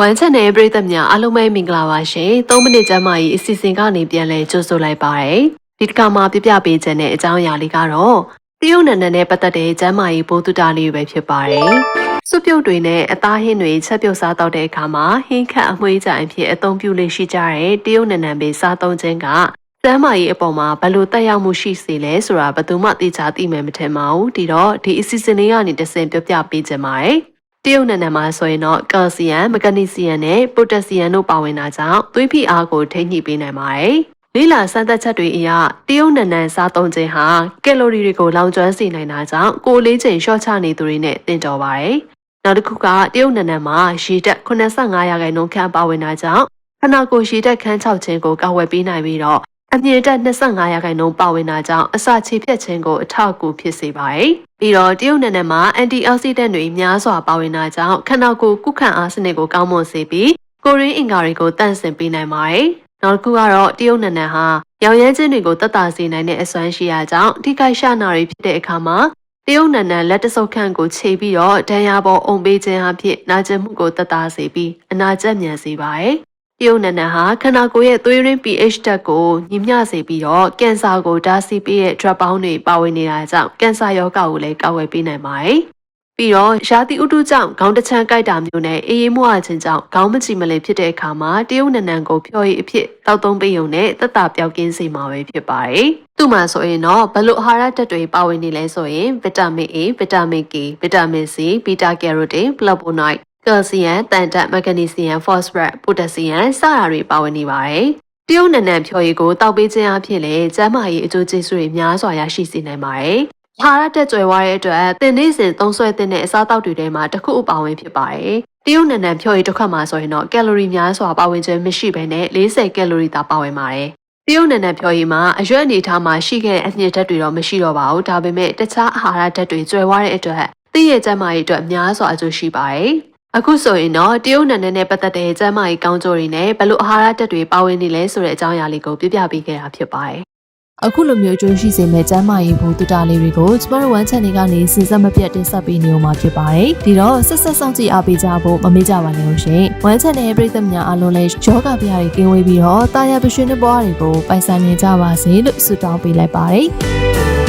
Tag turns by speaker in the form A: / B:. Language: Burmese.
A: ဝမ်ချက်နယ်ပြည်သက်များအားလုံးပဲမင်္ဂလာပါရှင်3မိနစ်ကျမှကြီးအစီအစဉ်ကနေပြန်လဲကြိုဆိုလိုက်ပါရယ်ဒီတစ်ခါမှာပြပြပေးခြင်းတဲ့အကြောင်းအရာလေးကတော့တရုတ်နန်နန်နဲ့ပတ်သက်တဲ့ကျမ်းမာရေးပိုးတုတာလေးပဲဖြစ်ပါတယ်စွပ်ပြုတ်တွေနဲ့အသားဟင်းတွေချက်ပြုတ်စားတော့တဲ့အခါမှာဟင်းခတ်အမွှေးကြိုင်ဖြစ်အသုံးပြုလေးရှိကြတဲ့တရုတ်နန်နန်ပဲစားသုံးခြင်းကကျမ်းမာရေးအပေါ်မှာဘယ်လိုတက်ရောက်မှုရှိစေလဲဆိုတာဘယ်သူမှသိချာသိမယ်မထင်ပါဘူးဒီတော့ဒီအစီအစဉ်လေးကနေတစ်ဆင့်ပြပြပေးခြင်းပါတယ် တရုတ်နန်နန်မှာဆိုရင်တော့ကာဆီယမ်မဂနီဆီယမ်နဲ့ပိုတက်ဆီယမ်တို့ပါဝင်တာကြောင့်သွေးဖိအားကိုထိန်းညှိပေးနိုင်ပါတယ်။လေးလာစမ်းသပ်ချက်တွေအရတရုတ်နန်နန်စားသုံးခြင်းဟာကယ်လိုရီတွေကိုလောင်ကျွမ်းစေနိုင်တာကြောင့်ကိုယ်လေးချိန်လျှော့ချနေသူတွေနဲ့တင်တော်ပါတယ်။နောက်တစ်ခုကတရုတ်နန်နန်မှာရေတက်85ရာခိုင်နှုန်းခန့်ပါဝင်တာကြောင့်ခန္ဓာကိုယ်ရေတက်ခန်း6ခြင်းကိုကာဝယ်ပေးနိုင်ပြီးတော့ အမြင့်တက်25ရာခိုင်နှုန်းပါဝင်တာကြောင့်အစာချေဖြတ်ခြင်းကိုအထောက်အကူဖြစ်စေပါတယ်။ပြီးတော့တရုတ်နယ်နယ်မှာအန်တီအောက်ဆီဒန့်တွေများစွာပါဝင်တာကြောင့်ခန္ဓာကိုယ်ကုခံအားစနစ်ကိုကောင်းမွန်စေပြီးကိုရင်းအင်္ဂါတွေကိုတန့်စင်ပေးနိုင်ပါတယ်။နောက်တစ်ခုကတော့တရုတ်နယ်နယ်ဟာရောင်ရဲခြင်းတွေကိုတက်တာစေနိုင်တဲ့အစွမ်းရှိရာကြောင့်ထိခိုက်ရှနာတွေဖြစ်တဲ့အခါမှာတရုတ်နန်နန်လက်တဆုပ်ခန့်ကိုခြေပြီးတော့ဒဏ်ရာပေါ်အုံပေးခြင်းအဖြစ်နာကျင်မှုကိုတက်တာစေပြီးအနာကျက်မြန်စေပါတယ်။ တရုတ်နန်နန်ဟာခန္ဓာကိုယ်ရဲ့သွေးရင်း pH ဓာတ်ကိုညီမျှစေပြီးတော့ကင်ဆာကိုဓာတ်ဆီပေးတဲ့ drug ပေါင်းတွေပါဝင်နေတာကြောင့်ကင်ဆာရောဂါကိုလည်းကာကွယ်ပေးနိုင်ပါတယ်။ပြီးတော့ရာသီဥတုကြောင့်ခေါင်းတချမ်းကိုက်တာမျိုးနဲ့အေးအေးမွားခြင်းကြောင့်ခေါင်းမကြည်မလည်ဖြစ်တဲ့အခါမှာတရုတ်နန်နန်ကိုဖျော်ရည်အဖြစ်တောက်သုံးပေးုံနဲ့သက်သာပြောက်ကင်းစေမှာပဲဖြစ်ပါတယ်။သူ့မှာဆိုရင်တော့ဘလို့အာဟာရဓာတ်တွေပါဝင်နေလဲဆိုရင်ဗီတာမင် A, ဗီတာမင် K, ဗီတာမင် C, ဘီတာကယ်ရိုတင်, flavonoid က ယ်လ်ဆီယမ်၊တန်တက်၊မက်ဂနီဆီယမ်၊ဖော့စဖရတ်၊ပိုတက်ဆီယမ်စတာတွေပါဝင်နေပါတယ်။တရုတ်နံနံဖြော်ရည်ကိုတောက်ပေးခြင်းအဖြစ်လည်းကျန်းမာရေးအကျိုးကျေးဇူးတွေများစွာရရှိစေနိုင်ပါတယ်။ဟာရတက်ကြွယ်ဝတဲ့အတွက်တင်နေစဉ်သုံးဆွဲတဲ့အစားအသောက်တွေထဲမှာတစ်ခုအပါဝင်ဖြစ်ပါတယ်။တရုတ်နံနံဖြော်ရည်တစ်ခါမှဆိုရင်တော့ကယ်လိုရီများစွာပါဝင်ခြင်းမရှိဘဲနဲ့40ကယ်လိုရီသာပါဝင်ပါတယ်။တရုတ်နံနံဖြော်ရည်မှာအရွက်အနေထားမှာရှိခဲ့တဲ့အညစ်ဓာတ်တွေတော့မရှိတော့ပါဘူး။ဒါပေမဲ့တခြားအာဟာရဓာတ်တွေကျွဲဝတဲ့အတွက်သိရဲ့ကျန်းမာရေးအတွက်များစွာအကျိုးရှိပါတယ်။ အခုဆိုရင်တော့တရုတ်နန်နယ်နဲ့ပတ်သက်တဲ့ကျန်းမာရေးကောင်းကျိုးတွေနဲ့ဘယ်လိုအာဟာရဓာတ်တွေပါဝင်နေလဲဆိုတဲ့အကြောင်းအရာလေးကိုပြပြပေးခဲ့တာဖြစ်ပါတယ်။
B: အခုလိုမျိုးအကျိုးရှိစေမဲ့ကျန်းမာရေးဘူးတူတာလေးတွေကိုကျမတို့ One Channel ကနေစဉ်ဆက်မပြတ်တင်ဆက်ပေးနေဦးမှာဖြစ်ပါတယ်။ဒီတော့ဆက်ဆက်ဆောင်ကြည့်အားပေးကြဖို့မမေ့ကြပါနဲ့လို့ရှင်။ One Channel ရဲ့ပရိသတ်များအားလုံးလည်းယောဂဗျာတွေကင်းဝေးပြီးတော့တာယာပရွှေနှစ်ပွားတွေကိုပိုင်ဆိုင်နေကြပါစေလို့ဆုတောင်းပေးလိုက်ပါတယ်။